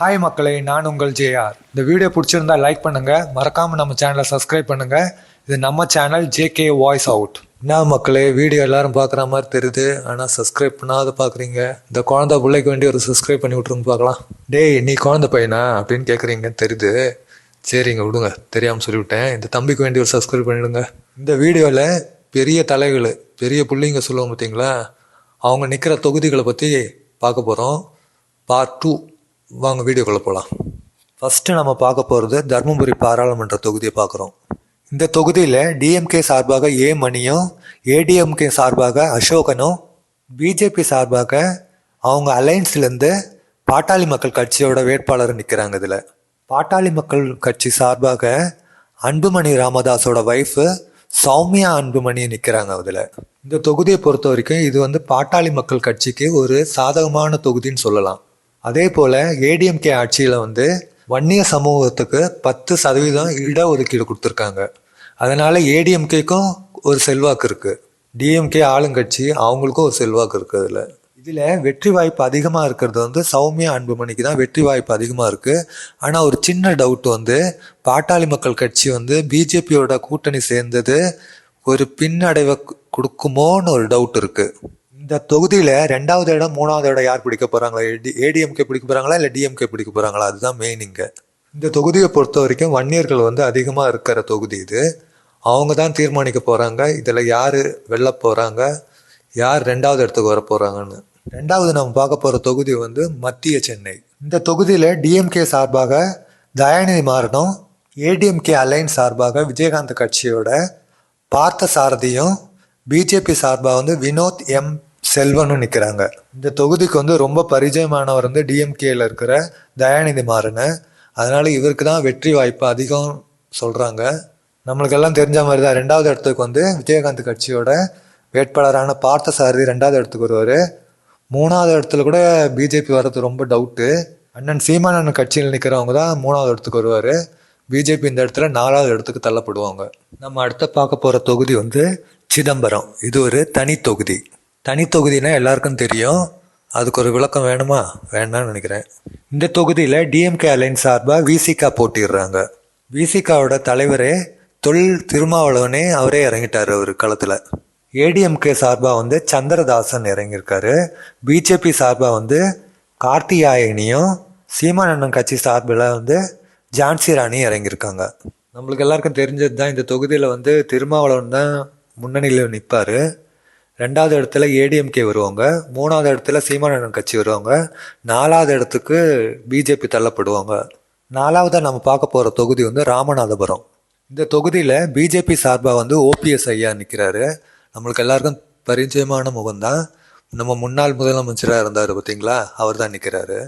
Hi மக்களே நான் உங்கள் ஜேஆர். இந்த வீடியோ பிடிச்சிருந்தா லைக் பண்ணுங்க. மறக்காம நம்ம சேனலை சப்ஸ்கிரைப் பண்ணுங்க. இது நம்ம சேனல் ஜேகே வாய்ஸ் அவுட் என்ன மக்களே வீடியோ எல்லாரும் பார்க்குற மாதிரி தெரியுது. ஆனால் சப்ஸ்கிரைப் பண்ணாத பார்க்குறீங்க. இந்த குழந்தை பிள்ளைக்கு வேண்டி ஒரு சப்ஸ்கிரைப் பண்ணி விட்ருங்க பார்க்கலாம். டேய் நீ குழந்தை பையனா? அப்படின்னு கேட்குறீங்க தெரியுது. சரிங்க விடுங்க. தெரியாமல் சொல்லிவிட்டேன். இந்த தம்பிக்கு வேண்டி ஒரு சப்ஸ்கிரைப் பண்ணிவிடுங்க. இந்த வீடியோவில் பெரிய தலைகள் பெரிய பிள்ளைங்க சொல்லுவோம் பார்த்தீங்களா அவங்க நிற்கிற தொகுதிகளை பற்றி பார்க்க போகிறோம் பார்ட் டூ வாங்க வீடியோக்குள்ளே போகலாம் ஃபஸ்ட்டு நம்ம பார்க்க போகிறது தருமபுரி பாராளுமன்ற தொகுதியை பார்க்குறோம். இந்த தொகுதியில் டிஎம்கே சார்பாக ஏ மணியும் ஏடிஎம்கே சார்பாக அசோகனும் பிஜேபி சார்பாக அவங்க அலைன்ஸ்லேருந்து பாட்டாளி மக்கள் கட்சியோட வேட்பாளர் நிற்கிறாங்க இதில். பாட்டாளி மக்கள் கட்சி சார்பாக அன்புமணி ராமதாஸோட ஒய்ஃபு சௌமியா அன்புமணி நிற்கிறாங்க அதில். இந்த தொகுதியை பொறுத்த வரைக்கும் இது வந்து பாட்டாளி மக்கள் கட்சிக்கு ஒரு சாதகமான தொகுதின்னு சொல்லலாம். அதே போல் ஏடிஎம்கே ஆட்சியில் வந்து வன்னிய சமூகத்துக்கு பத்து சதவீதம் இடஒதுக்கீடு கொடுத்துருக்காங்க. அதனால் ஏடிஎம்கேக்கும் ஒரு செல்வாக்கு இருக்குது டிஎம்கே ஆளுங்கட்சி அவங்களுக்கும் ஒரு செல்வாக்கு இருக்குது அதில். இதில் வெற்றி வாய்ப்பு அதிகமாக இருக்கிறது வந்து சௌமியா அன்புமணிக்கு தான் வெற்றி வாய்ப்பு அதிகமாக இருக்குது ஆனால் ஒரு சின்ன டவுட் வந்து பாட்டாளி மக்கள் கட்சி வந்து பிஜேபியோட கூட்டணி சேர்ந்தது ஒரு பின்னடைவை கொடுக்குமோன்னு ஒரு டவுட் இருக்குது இந்த தொகுதியில் ரெண்டாவது இடம் மூணாவது இடம் யார் பிடிக்க போகிறாங்களா ஏடிஎம்கே பிடிக்க போகிறாங்களா இல்லை டிஎம்கே பிடிக்க போகிறாங்களா அதுதான் மெயின் இங்கே. இந்த தொகுதியை பொறுத்த வரைக்கும் வன்னியர்கள் வந்து அதிகமாக இருக்கிற தொகுதி இது. அவங்க தான் தீர்மானிக்க போகிறாங்க இதில் யார் வெல்ல போகிறாங்க யார் ரெண்டாவது இடத்துக்கு வர போகிறாங்கன்னு ரெண்டாவது நம்ம பார்க்க போகிற தொகுதி வந்து மத்திய சென்னை. இந்த தொகுதியில் டிஎம்கே சார்பாக தயாநிதி மாறனும் ஏடிஎம்கே அலைன்ஸ் சார்பாக விஜயகாந்த் கட்சியோட பார்த்த சாரதியும் பிஜேபி சார்பாக வந்து வினோத் எம். செல்வனும் நிற்கிறாங்க இந்த தொகுதிக்கு வந்து ரொம்ப பரிச்சயமானவர் வந்து டிஎம்கேல இருக்கிற தயாநிதி மாறன். அதனால இவருக்கு தான் வெற்றி வாய்ப்பு அதிகம் சொல்கிறாங்க நம்மளுக்கெல்லாம் தெரிஞ்ச மாதிரி தான் ரெண்டாவது இடத்துக்கு வந்து விஜயகாந்த் கட்சியோட வேட்பாளரான பார்த்த சாரதி ரெண்டாவது இடத்துக்கு வருவார். மூணாவது இடத்துல கூட பிஜேபி வர்றது ரொம்ப டவுட்டு அண்ணன் சீமானன் கட்சியில் நிற்கிறவங்க தான் மூணாவது இடத்துக்கு வருவார். பிஜேபி இந்த இடத்துல நாலாவது இடத்துக்கு தள்ளப்படுவாங்க. நம்ம அடுத்த பார்க்க போகிற தொகுதி வந்து சிதம்பரம். இது ஒரு தனி தொகுதி. தனித்தொகுதினா எல்லாருக்கும் தெரியும். அதுக்கு ஒரு விளக்கம் வேணுமா? வேண்டாம்னு நினைக்கிறேன். இந்த தொகுதியில் டிஎம்கே அலைன் சார்பாக விசிகா போட்டிடுறாங்க. விசிகாவோட தலைவரே தொழில் திருமாவளவனே அவரே இறங்கிட்டார் அவர் களத்தில். ஏடிஎம்கே சார்பாக வந்து சந்திரதாசன் இறங்கியிருக்காரு. பிஜேபி சார்பாக வந்து கார்த்தியாயனியும் சீமானண்ணன் கட்சி சார்பில் வந்து ஜான்சி ராணி இறங்கியிருக்காங்க. நம்மளுக்கு எல்லாருக்கும் தெரிஞ்சது தான் இந்த தொகுதியில் வந்து திருமாவளவன் தான் முன்னணியில் நிற்பார் ரெண்டாவது இடத்துல ஏடிஎம்கே வருவாங்க. மூணாவது இடத்துல சீமானன் கட்சி வருவாங்க. நாலாவது இடத்துக்கு பிஜேபி தள்ளப்படுவாங்க. நாலாவதாக நம்ம பார்க்க போகிற தொகுதி வந்து ராமநாதபுரம். இந்த தொகுதியில் பிஜேபி சார்பாக வந்து ஓபிஎஸ் ஐயா நிற்கிறாரு நம்மளுக்கு எல்லாருக்கும் பரிச்சயமான முகம்தான். நம்ம முன்னாள் முதலமைச்சராக இருந்தார் பார்த்தீங்களா அவர் தான் நிற்கிறாரு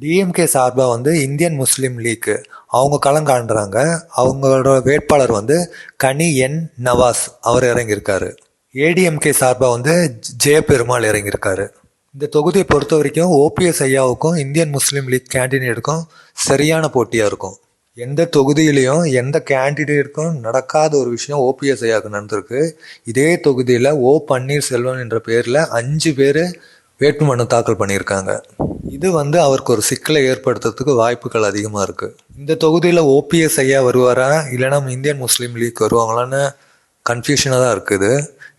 டிஎம்கே சார்பாக வந்து இந்தியன் முஸ்லீம் லீக் அவங்க களம் காண்றாங்க. அவங்களோட வேட்பாளர் வந்து கனி என் நவாஸ். அவர் இறங்கியிருக்காரு. ஏடிஎம்கே சார்பாக வந்து ஜெயபெருமாள் இறங்கியிருக்காரு. இந்த தொகுதியை பொறுத்த வரைக்கும் ஓபிஎஸ் ஐயாவுக்கும் இந்தியன் முஸ்லீம் லீக் கேண்டிடேட்டுக்கும் சரியான போட்டியாக இருக்கும். எந்த தொகுதியிலையும் எந்த கேண்டிடேட்டுக்கும் நடக்காத ஒரு விஷயம் ஓபிஎஸ் ஐயாவுக்கு நடந்திருக்கு. இதே தொகுதியில் ஓ பன்னீர்செல்வம் என்ற பேரில் அஞ்சு பேர் வேட்புமனு தாக்கல் பண்ணியிருக்காங்க. இது வந்து அவருக்கு ஒரு சிக்கலை ஏற்படுத்துறதுக்கு வாய்ப்புகள் அதிகமாக இருக்குது இந்த தொகுதியில் ஓபிஎஸ் ஐயா வருவாரா? இல்லைனா இந்தியன் முஸ்லீம் லீக் வருவாங்களான்னு கன்ஃபியூஷனாக தான் இருக்குது.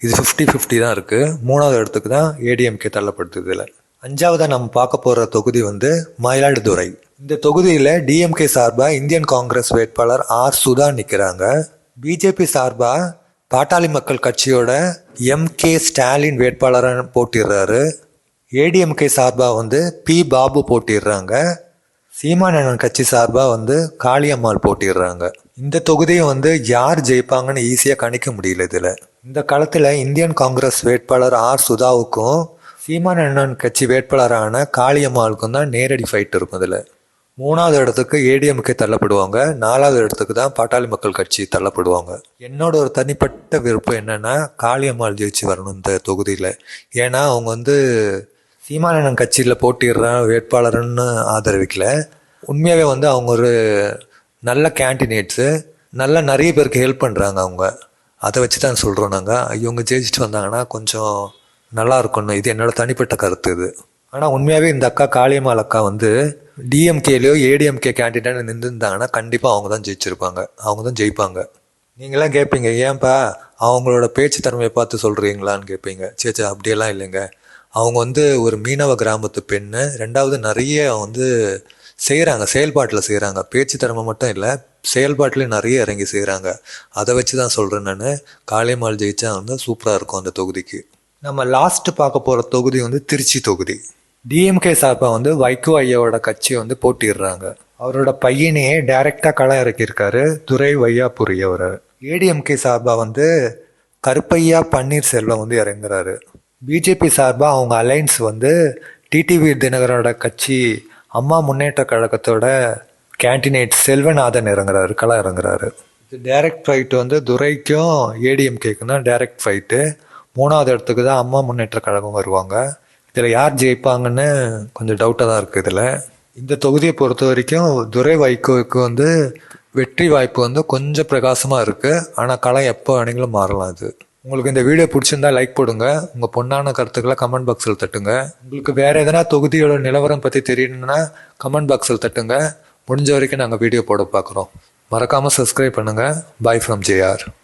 இது ஃபிஃப்டி ஃபிஃப்டி தான் இருக்குது மூணாவது இடத்துக்கு தான் ஏடிஎம்கே தள்ளப்படுது இதில். அஞ்சாவதாக நம்ம பார்க்க போகிற தொகுதி வந்து மயிலாடுதுறை. இந்த தொகுதியில் டிஎம்கே சார்பாக இந்தியன் காங்கிரஸ் வேட்பாளர் ஆர் சுதா நிற்கிறாங்க பிஜேபி சார்பாக பாட்டாளி மக்கள் கட்சியோட எம்கே ஸ்டாலின் வேட்பாளராக போட்டிடுறாரு. ஏடிஎம்கே சார்பாக வந்து பி பாபு போட்டிடுறாங்க. சீமானன் கட்சி சார்பாக வந்து காளியம்மாள் போட்டிடுறாங்க இந்த தொகுதியை வந்து யார் ஜெயிப்பாங்கன்னு ஈஸியாக கணிக்க முடியல இதில். இந்த களத்தில் இந்தியன் காங்கிரஸ் வேட்பாளர் ஆர் சுதாவுக்கும் சீமானண்ணன் கட்சி வேட்பாளரான காளியம்மாளுக்கும் தான் நேரடி ஃபைட் இருக்கும் இதில். மூணாவது இடத்துக்கு ஏடிஎம்கே தள்ளப்படுவாங்க. நாலாவது இடத்துக்கு தான் பாட்டாளி மக்கள் கட்சி தள்ளப்படுவாங்க. என்னோட ஒரு தனிப்பட்ட விருப்பம் என்னென்னா காளியம்மாள் ஜெயிச்சு வரணும் இந்த தொகுதியில். ஏன்னா அவங்க வந்து சீமானண்ணன் கட்சியில் போட்டிடுற வேட்பாளர்னு ஆதரவிக்கலை. உண்மையாகவே வந்து அவங்க ஒரு நல்ல கேண்டிடேட்ஸு நல்ல நிறைய பேருக்கு ஹெல்ப் பண்ணுறாங்க அவங்க. அதை வச்சு தான் சொல்கிறோம் நாங்கள் இவங்க ஜெயிச்சுட்டு வந்தாங்கன்னா கொஞ்சம் நல்லா இருக்கணும். இது என்னோட தனிப்பட்ட கருத்து இது. ஆனால் உண்மையாகவே இந்த அக்கா காளியம்மாள் அக்கா வந்து டிஎம்கேலையோ ஏடிஎம்கே கேண்டிடேட் நின்றுருந்தாங்கன்னா கண்டிப்பாக அவங்க தான் ஜெயிச்சிருப்பாங்க. அவங்க தான் ஜெயிப்பாங்க. நீங்களாம் கேட்பீங்க ஏன்பா அவங்களோட பேச்சு திறமையை பார்த்து சொல்கிறீங்களான்னு கேட்பீங்க சேச்சா அப்படியெல்லாம் இல்லைங்க. அவங்க வந்து ஒரு மீனவ கிராமத்து பெண்ணு. ரெண்டாவது நிறைய வந்து செய்கிறாங்க செயல்பாட்டில் செய்கிறாங்க பேச்சு திறமை மட்டும் இல்லை செயல்பாட்டிலையும் நிறைய இறங்கி செய்கிறாங்க அதை வச்சு தான் சொல்கிறேன் நான். காளியம்மாள் ஜெயிச்சா வந்து சூப்பராக இருக்கும் அந்த தொகுதிக்கு. நம்ம லாஸ்ட்டு பார்க்க போகிற தொகுதி வந்து திருச்சி தொகுதி. டிஎம்கே சார்பாக வந்து வைகோ ஐயாவோட கட்சி வந்து போட்டிடுறாங்க அவரோட பையனையே டைரெக்டாக களம் இறக்கியிருக்காரு துரை வையாபுரி அவர். ஏடிஎம்கே சார்பாக வந்து கருப்பையா பன்னீர்செல்வம் வந்து இறங்குறாரு. பிஜேபி சார்பாக அவங்க அலைன்ஸ் வந்து டிடிவி தினகரோட கட்சி அம்மா முன்னேற்ற கழகத்தோட கேண்டினேட் செல்வநாதன் இறங்குறாரு களம் இறங்குறாரு. இது டைரக்ட் ஃபைட் வந்து துரைக்கும் ஏடிஎம்கேக்கும் தான் டைரக்ட் ஃபைட்டு மூணாவது இடத்துக்கு தான் அம்மா முன்னேற்ற கழகம் வருவாங்க. இதில் யார் ஜெயிப்பாங்கன்னு கொஞ்சம் டவுட்டாக தான் இருக்குது இதில். இந்த தொகுதியை பொறுத்த வரைக்கும் துரை வைகோவுக்கு வந்து வெற்றி வாய்ப்பு வந்து கொஞ்சம் பிரகாசமாக இருக்குது ஆனால் களம் எப்போ வேணுங்களும் மாறலாம் இது. உங்களுக்கு இந்த வீடியோ பிடிச்சிருந்தா லைக் போடுங்க. உங்கள் பொண்ணான கருத்துக்களை கமெண்ட் பாக்ஸில் தட்டுங்க. உங்களுக்கு வேறு எதனா தொகுதியோட நிலவரம் பற்றி தெரியணும்னா கமெண்ட் பாக்ஸில் தட்டுங்க. முடிஞ்ச வரைக்கும் நாங்கள் வீடியோ போட பார்க்குறோம். மறக்காமல் சப்ஸ்கிரைப் பண்ணுங்கள் பாய் ஃப்ரம் ஜேஆர்